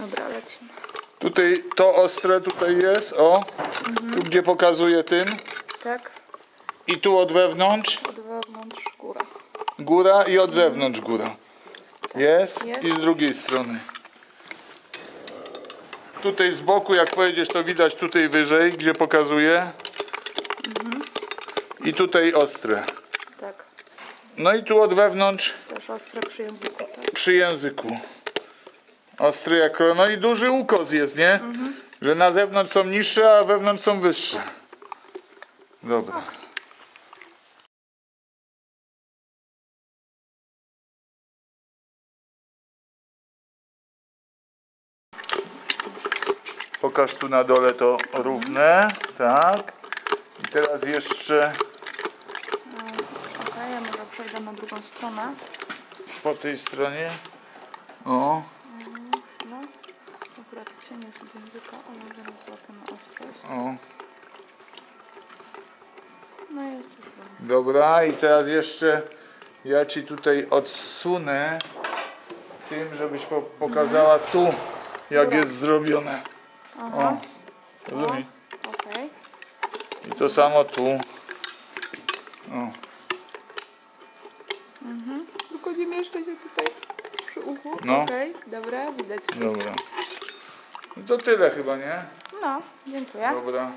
Dobra, lecimy. Tutaj to ostre tutaj jest, o. Tu gdzie pokazuję tym. Tak, I tu od wewnątrz od wewnątrz góra. góra i od zewnątrz góra. Jest? Jest. I z drugiej strony. Tutaj z boku, jak pojedziesz, to widać tutaj wyżej, gdzie pokazuję. I tutaj ostre. Tak, No i tu od wewnątrz też ostre przy języku, tak. przy języku. Ostry jak no i duży ukos jest, nie? Że na zewnątrz są niższe, a wewnątrz są wyższe. Dobra. Pokaż tu na dole to równe, tak. I teraz jeszcze Okej, ja może przejdę na drugą stronę. po tej stronie. O, jest od języka, ale zaraz złapię na ostrość. o. No jest już ładnie. Dobra, i teraz jeszcze ja ci tutaj odsunę tym, żebyś po, pokazała tu, jak jest zrobione. O, rozumiem. Okej, I to samo tu. O, tylko nie mieszczę się tutaj przy uchu. No. Okej, dobra, widać. dobra. No to tyle chyba, nie? No, dziękuję. Dobra.